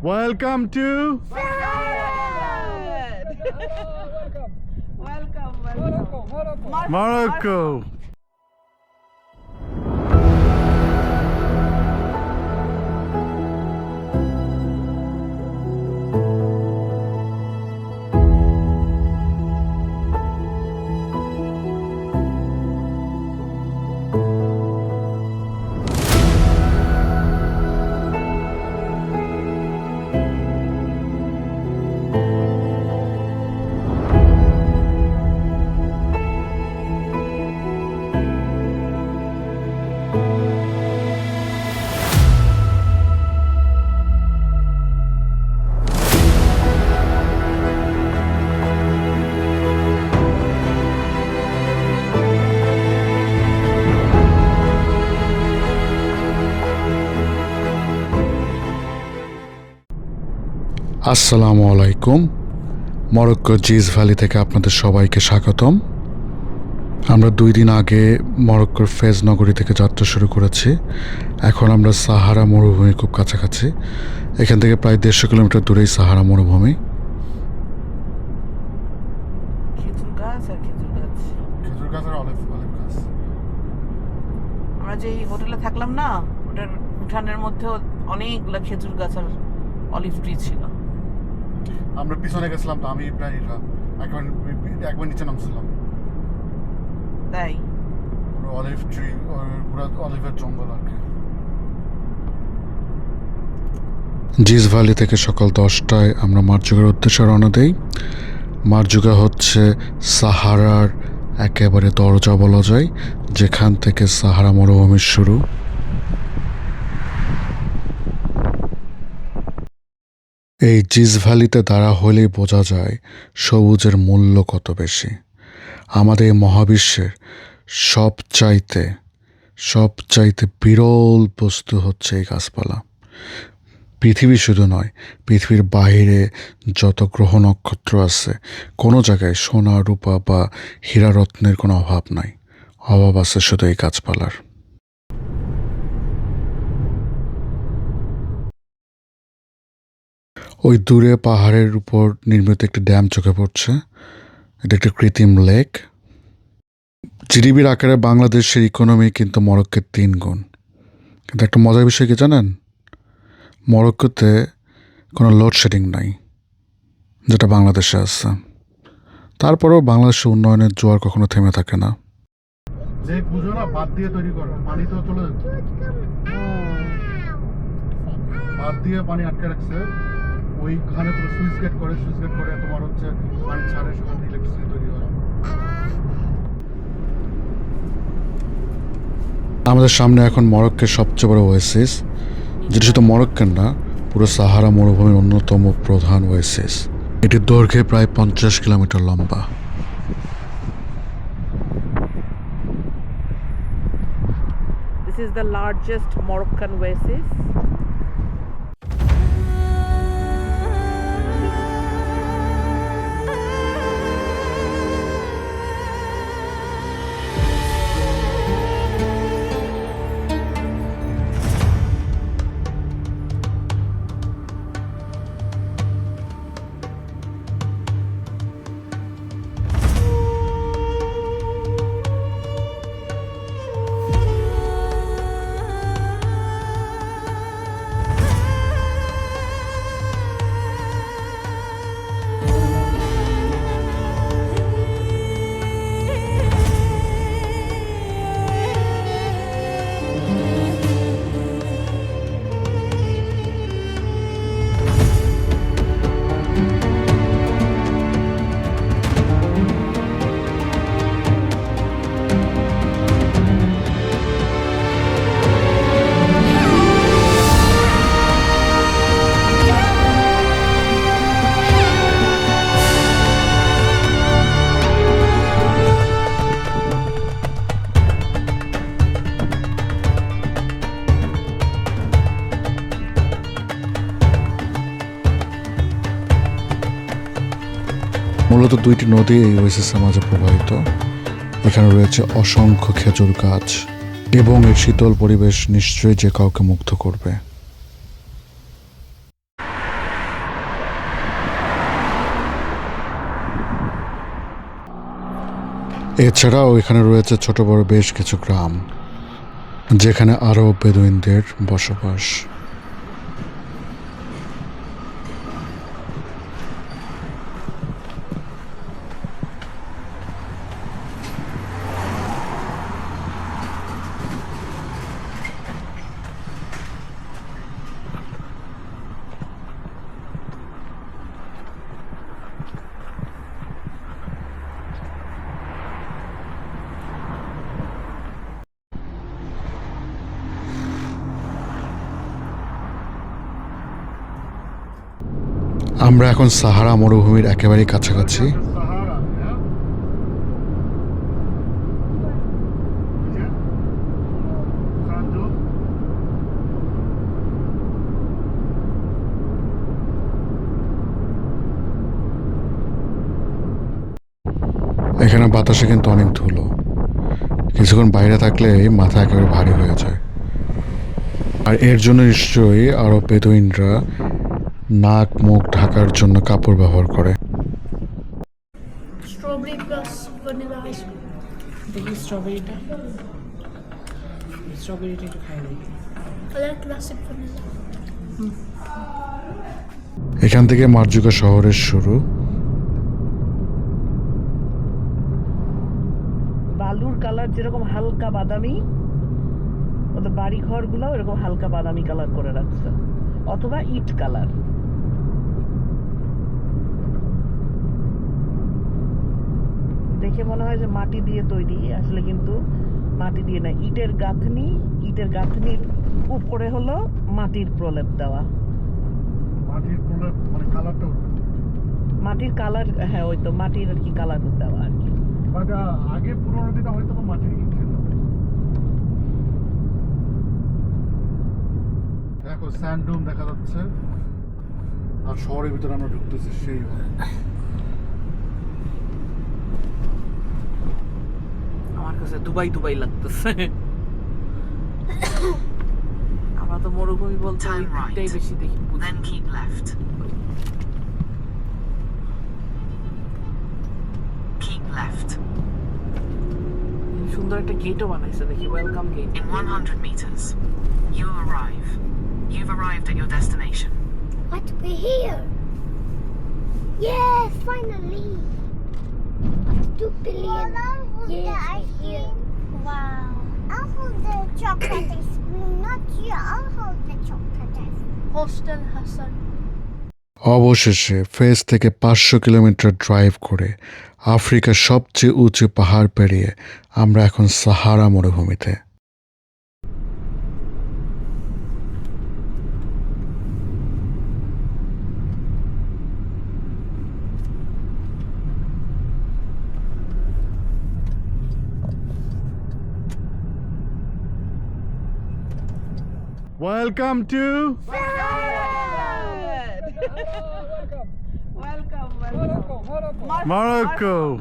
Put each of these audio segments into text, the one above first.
Welcome to Morocco. Morocco. Morocco. আসসালামু আলাইকুম। Morocco জিজ valley থেকে আপনাদের সবাইকে স্বাগতম। আমরা দুই দিন আগে মরক্কোর ফেজ নগরী থেকে যাত্রা শুরু করেছি। এখন আমরা সাহারা মরুভূমি খুব কাছাকাছি। এখান থেকে প্রায় দেড়শো কিলোমিটার দূরেই সাহারা মরুভূমি। খেজুর গাছ আর খেজুর গাছ। খেজুর গাছ আর অলিভ অলিভ গাছ। আমরা যে এই হোটেলে থাকলাম না ওটার উঠানের মধ্যে অনেকগুলা খেজুর গাছ আর অলিভ ট্রি ছিল। আমরা পিছনে গেছিলাম তো আমি প্রাণীরা একবার একবার নিচে নামছিলাম। তাই? অলিভ ট্রি পুরো অলিভের জঙ্গল আর কি। জিজ ভ্যালি থেকে সকাল দশটায় আমরা মারজুগার উদ্দেশ্যে রওনা দিই। মারজুগা হচ্ছে সাহারার একেবারে দরজা বলা যায় যেখান থেকে সাহারা মরুভূমির শুরু। এই জিজ ভ্যালিতে দাঁড়া হলেই বোঝা যায় সবুজের মূল্য কত বেশি। আমাদের মহাবিশ্বের সবচাইতে সবচাইতে বিরল বস্তু হচ্ছে এই গাছপালা। পৃথিবী শুধু নয়, পৃথিবীর বাইরে যত গ্রহ নক্ষত্র আছে, কোনো জায়গায় সোনা, রূপা বা হীরা রত্নের কোনো অভাব নাই। অভাব আছে শুধু এই গাছপালার। ওই দূরে পাহাড়ের উপর নির্মিত একটি ড্যাম চোখে পড়ছে। এটা একটি কৃত্রিম লেক। জিডিপির আকারে বাংলাদেশের ইকোনমি কিন্তু মরক্কের তিন গুণ। কিন্তু একটা মজার বিষয় কি জানেন? মরক্কোতে কোনো লোডশেডিং নাই যেটা বাংলাদেশে আছে। তারপরেও বাংলাদেশের উন্নয়নের জোয়ার কখনো থেমে থাকে না। যে পুজো না বাদ দিয়ে তৈরি করো পানি তো চলে বাদ দিয়ে পানি আটকে রাখছে। ওইখানে তোমার সুইচ গেট করে সুইচ গেট করে তোমার হচ্ছে পানি ছাড়ে সেখান থেকে ইলেকট্রিসিটি তৈরি হয়। আমাদের সামনে এখন মরক্কের সবচেয়ে বড় ওয়েসিস যেটা শুধু মরক্কের না পুরো সাহারা মরুভূমির অন্যতম প্রধান ওয়েসিস এটির দৈর্ঘ্যে প্রায় পঞ্চাশ কিলোমিটার লম্বা। This is the largest Moroccan oasis মূলত দুইটি নদী এই ওয়েসিসের মাঝে প্রবাহিত। এখানে রয়েছে অসংখ্য খেজুর গাছ এবং এর শীতল পরিবেশ নিশ্চয়ই যে কাউকে মুগ্ধ করবে। এছাড়াও এখানে রয়েছে ছোট বড় বেশ কিছু গ্রাম, যেখানে আরও বেদুইনদের বসবাস। আমরা এখন সাহারা মরুভূমির একেবারেই কাছাকাছি? এখানে বাতাসে কিন্তু অনেক ধুলো কিছুক্ষণ বাইরে থাকলে মাথা একেবারে ভারী হয়ে যায় আর এর জন্য নিশ্চয়ই আরও বেদুইনরা নাক মুখ ঢাকার জন্য কাপড় ব্যবহার করে। Ice দেখি স্ট্রবেরিটা স্ট্রবেরিটা একটু খাই দেখি। I like এখান থেকে মার্জুকা শহরের শুরু। বালুর কালার যেরকম হালকা বাদামি ওদের বাড়ি ঘরগুলো এরকম হালকা বাদামি কালার করে রাখছে। অথবা ইট কালার। দেখে মনে হয় যে মাটি দিয়ে তৈরি আসলে কিন্তু মাটি দিয়ে না ইটের গাঁথনি ইটের গাঁথনির উপরে হলো মাটির প্রলেপ দেওয়া। মাটির প্রলেপ মানে কালারটা মাটির কালার হ্যাঁ ওই তো মাটির আর কি কালার দেওয়া আর কি। আগে পুরোনো দিনে হয়তো মাটির দেখো স্যান্ডুম দেখা যাচ্ছে। আর শহরের ভিতরে আমরা ঢুকতেছি সেই আমার কাছে দুবাই দুবাই লাগতেছে আমরা তো মরুভূমি বলতে Turn right. ওইটাই বেশি দেখি বুঝি। Then keep left. Keep left. সুন্দর একটা গেটও বানাইছে দেখি welcome gate In 100 meters, you arrive. You've arrived at your destination. What? We're here. Yes, finally. Two billion Years I hear. Wow. I'll hold the chocolate ice cream, not you. I'll hold the chocolate ice cream. Hostel Hassan. অবশেষে Fes থেকে পাঁচশো kilometre drive করে আফ্রিকার সবচেয়ে উঁচু পাহাড় পেরিয়ে আমরা এখন সাহারা মরুভূমিতে Welcome to welcome. welcome, welcome. Morocco. Morocco. Morocco.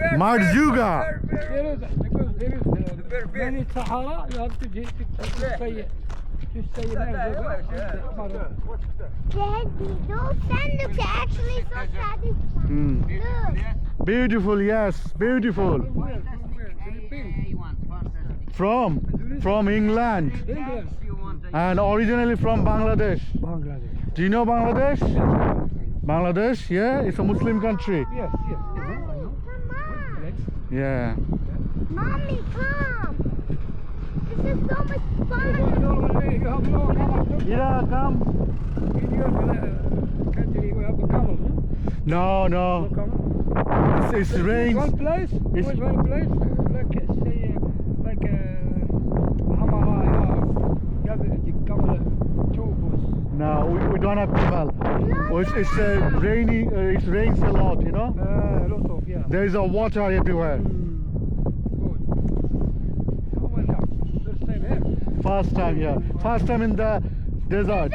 Yeah. Marzuga. There is because there is when it's Sahara, you have to say say those actually so. Mm. Beautiful, yes, beautiful. From. From where? Philippines? from from England England? and originally from Bangladesh. Bangladesh. Do you know Bangladesh? Bangladesh, yeah, it's a Muslim country. Yes, yes. yes, I know. Come on. Right. Yeah. Mommy, come. This is so much fun. normally you have no camel. Ira, come. In your uh, country, you have camel. No, No no. camel. It's, it's One place, It's- one, one place, like uh, say, uh, like uh, Hamara, you have the camel two bus. No, we, we don't have camel. Oh, It's, it's uh, rainy. Uh, it rains a lot, you know. Uh, lot of, yeah. There is a water everywhere. Mm, good. How well? First time here. First time, yeah. First time in the desert.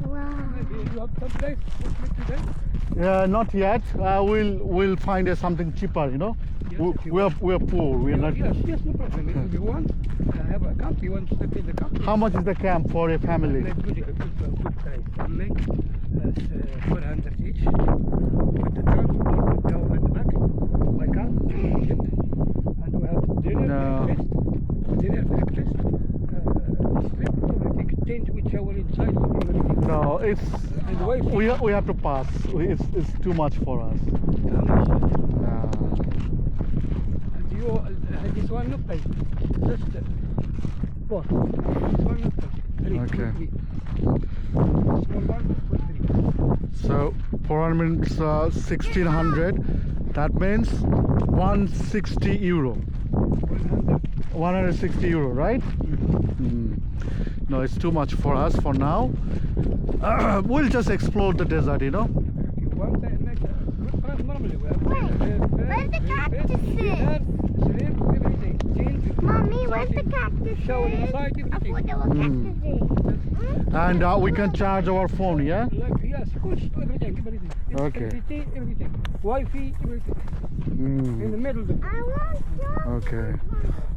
Wow. Maybe you have some place for me today? Uh, not yet. Uh, we'll we'll find uh, something cheaper. You know, we, if you we are we are poor. We are not. Yes, yes, no problem. If you want, I have a camp. You want to stay in the camp? How much is the camp for a family? Make good, good, good, good price. I make uh, 400 each. With the transport down at the back, my car, and we have dinner, No. breakfast, dinner, breakfast, uh, sleep, everything. Change with shower inside, everything. No, it's And wife, we we have to pass. It's it's too much for us. how much? يو النسوان نقطي جست فور النسوان Okay. So 400 means uh, 1600. That means 160 euro. 160 euro, right? Mm. No, it's too much for us for now. Uh, we'll just explore the desert, you know. Where's the cactuses? Dinner, sleep, everything. Change, Mommy, where's the shopping, cactuses? Shower inside, I everything. thought there Mm. And uh, we can charge our phone, yeah? Like, yes, good, everything, everything. Okay. Electricity, everything. Wi-Fi, everything. In Mm. the middle of the I want. Okay.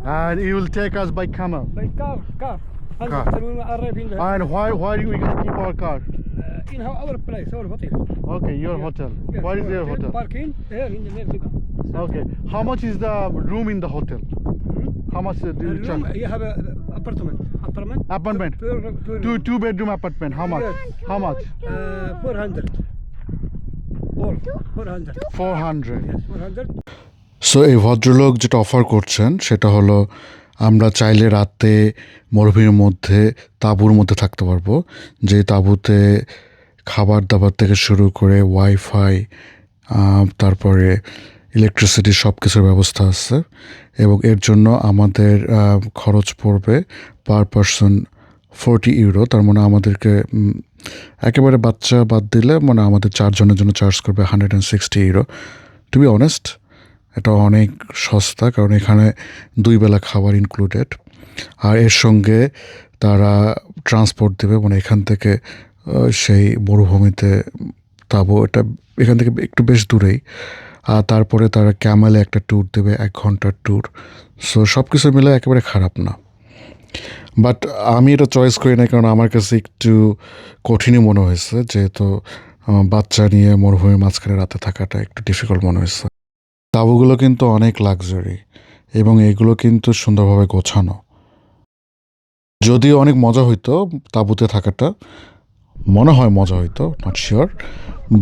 And you will take us by camel. by car, car. And Car. after we arrive in the And why why are we gonna keep our car? uh, in our, our place, our hotel. Okay, your Yeah. hotel. Yes, Where is our your hotel? Parking here in the next Okay. How much is the room in the hotel? How much uh, do you room, charge? you have a apartment. Apartment. Apartment. Two, two, two Two two bedroom apartment. How much? Yes. How much? Uh, 400. All. 400. 400. Yes, 400. So এই ভদ্রলোক যেটা offer করছেন সেটা হলো আমরা চাইলে রাতে মরুভূমির মধ্যে তাঁবুর মধ্যে থাকতে পারব যে তাঁবুতে খাবার দাবার থেকে শুরু করে ওয়াইফাই তারপরে ইলেকট্রিসিটি সব কিছুর ব্যবস্থা আছে এবং এর জন্য আমাদের খরচ পড়বে পার পারসন ফোরটি ইউরো তার মানে আমাদেরকে একেবারে বাচ্চা বাদ দিলে মানে আমাদের চারজনের জন্য চার্জ করবে hundred and sixty euro to be honest এটা অনেক সস্তা কারণ এখানে দুই বেলা খাবার ইনক্লুডেড আর এর সঙ্গে তারা ট্রান্সপোর্ট দেবে মানে এখান থেকে সেই মরুভূমিতে তাবো। এটা এখান থেকে একটু বেশ দূরেই। তারপরে তারা ক্যামেলে একটা ট্যুর দেবে, এক ঘণ্টার ট্যুর সো সব কিছু মিলে একেবারে খারাপ না। বাট আমি এটা চয়েস করি না কারণ আমার কাছে একটু কঠিনই মনে হয়েছে, যেহেতু বাচ্চা নিয়ে মরুভূমির মাঝখানে রাতে থাকাটা একটু ডিফিকাল্ট মনে হয়েছে। তাঁবুগুলো কিন্তু অনেক লাক্সারি এবং এগুলো কিন্তু সুন্দরভাবে গোছানো। যদিও অনেক মজা হইতো তাঁবুতে থাকাটা, মনে হয় মজা হইতো নট শিওর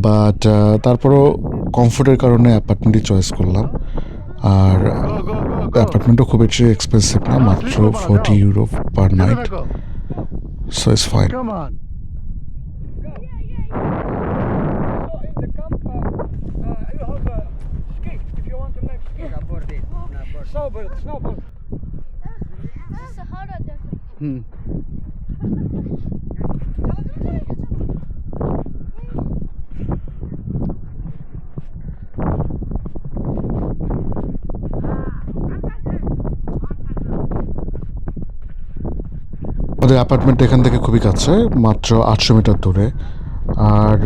বাট তারপরও কমফোর্টের কারণে অ্যাপার্টমেন্টই চয়েস করলাম আর অ্যাপার্টমেন্টও খুব বেশি এক্সপেন্সিভ না মাত্র forty euro per night. So it's fine Come on. So in the camp, uh, uh, you have a ski if you want to make ski. Snowboard, snowboard. This is Sahara Desert. Hmm. আমাদের apartment এখান থেকে খুবই কাছে মাত্র আটশো metre দূরে। আর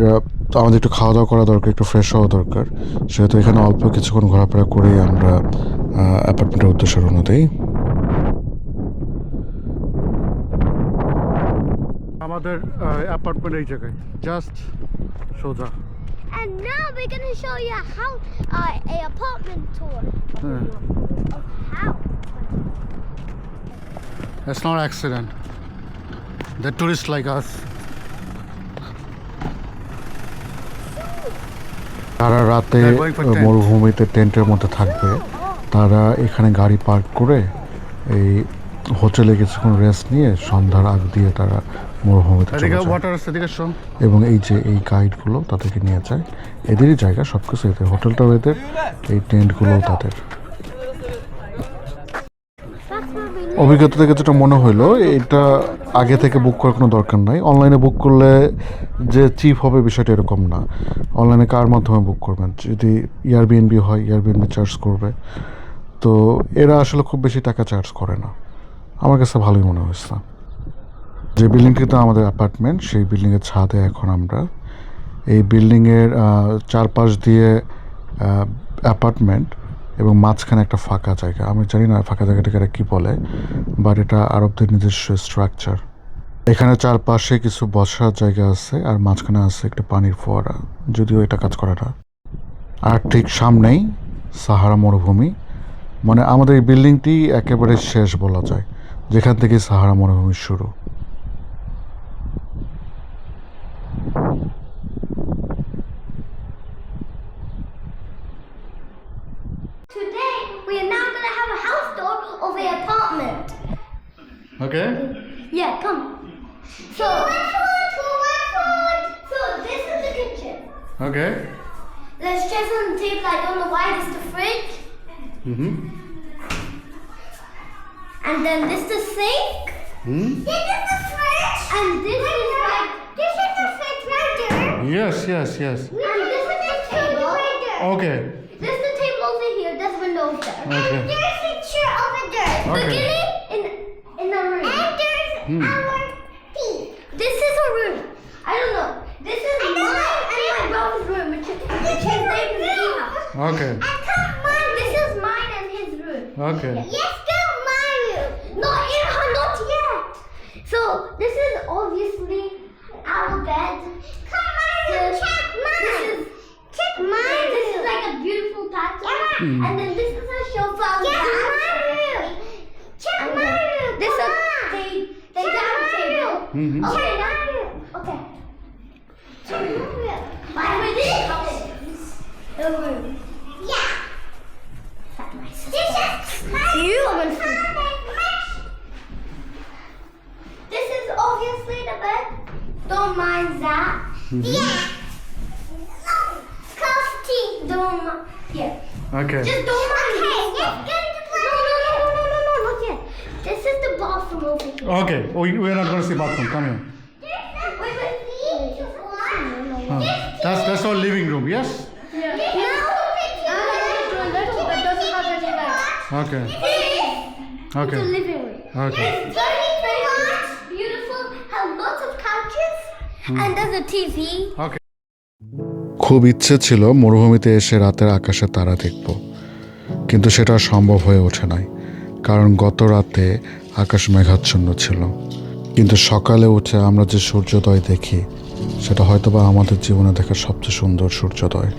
আমাদের একটু খাওয়া দাওয়া করা দরকার একটু ফ্রেশ হওয়া দরকার। সেহেতু এখানে অল্প কিছুক্ষণ ঘোরাফেরা করেই আমরা অ্যাপার্টমেন্টের উদ্দেশ্যে রওনা দিই আমাদের অ্যাপার্টমেন্ট এই জায়গায়। জাস্ট সোজা। And now we're going to show you how uh, a apartment tour হ্যাঁ। of how. It's not accident. The tourists like us. তারা রাতে for মরুভূমিতে টেন্টের মধ্যে থাকবে। তারা এখানে গাড়ি পার্ক করে এই হোটেলে কিছুক্ষণ রেস্ট নিয়ে সন্ধ্যার আগ দিয়ে তারা মরুভূমিতে এবং এই যে এই গাইডগুলো তাদেরকে নিয়ে যায় এদেরই জায়গা সব কিছু এদের। হোটেলটাও এদের এই টেন্টগুলোও তাদের। অভিজ্ঞতা থেকে যেটা মনে হলো এটা আগে থেকে বুক করার কোনো দরকার নাই। অনলাইনে বুক করলে যে চিপ হবে বিষয়টা এরকম না। অনলাইনে কার মাধ্যমে বুক করবেন? যদি এয়ারবিএনবি হয় এয়ারবিএনবি চার্জ করবে। তো এরা আসলে খুব বেশি টাকা চার্জ করে না। আমার কাছে ভালোই মনে হয়েছে যে বিল্ডিংটিতে আমাদের অ্যাপার্টমেন্ট সেই বিল্ডিংয়ের ছাদে এখন আমরা। এই বিল্ডিংয়ের চারপাশ দিয়ে অ্যাপার্টমেন্ট এবং মাঝখানে একটা ফাঁকা জায়গা। আমি জানি না ফাঁকা জায়গাটাকে এরা কী বলে বাট এটা আরবদের নিজস্ব স্ট্রাকচার এখানে চারপাশে কিছু বসার জায়গা আছে আর মাঝখানে আছে একটা পানির ফোয়ারা। যদিও এটা কাজ করে না। আর ঠিক সামনেই সাহারা মরুভূমি। মানে আমাদের এই বিল্ডিংটি একেবারে শেষ বলা যায়, যেখান থেকে সাহারা মরুভূমি শুরু। Okay. Yeah, come. So, so this is the kitchen. Okay. There's chairs on the table. I don't know why. This is the fridge. Mm-hmm. And then this is the sink. Hmm? This is the fridge. And this is like this is the fridge right there. Yes, yes, yes. And this is the table. Right there. Okay. This is the table over here. There's windows there. Okay. And there's a chair over there. Okay. Beginning in in the room. And there's Hmm. our tea. This is a room. I don't know. This is mine and my brother's room. Which is which his name is Eva. Okay. And come mine. This is mine and his room. Okay. Yes, go my room. Not in her, not yet. So this is obviously our bed. Come my room. Check mine. This is check mine. This is like a beautiful pattern. And then this is a sofa. Check my room. Check my room. This is Mhm. Okay, now okay. So my room is the room. Yeah. This is you are This is obviously the bed. Don't mind that. Yeah. Coffee. Don't mind. Yeah. Okay. Just don't mind. Okay, let's get Okay. We, we're not going to see bathroom. Come here. Huh. That's that's our living room. Yes. Okay. Okay. The living room. Okay. It's very famous, beautiful, has lots of couches, and there's a TV. Okay. খুব ইচ্ছে ছিল মরুভূমিতে এসে রাতের আকাশে তারা দেখব কিন্তু সেটা সম্ভব হয়ে ওঠে নাই কারণ গত রাতে আকাশ মেঘাচ্ছন্ন ছিল। কিন্তু সকালে উঠে আমরা যে সূর্যোদয় দেখি, সেটা হয়তোবা আমাদের জীবনে দেখা সবচেয়ে সুন্দর সূর্যোদয়।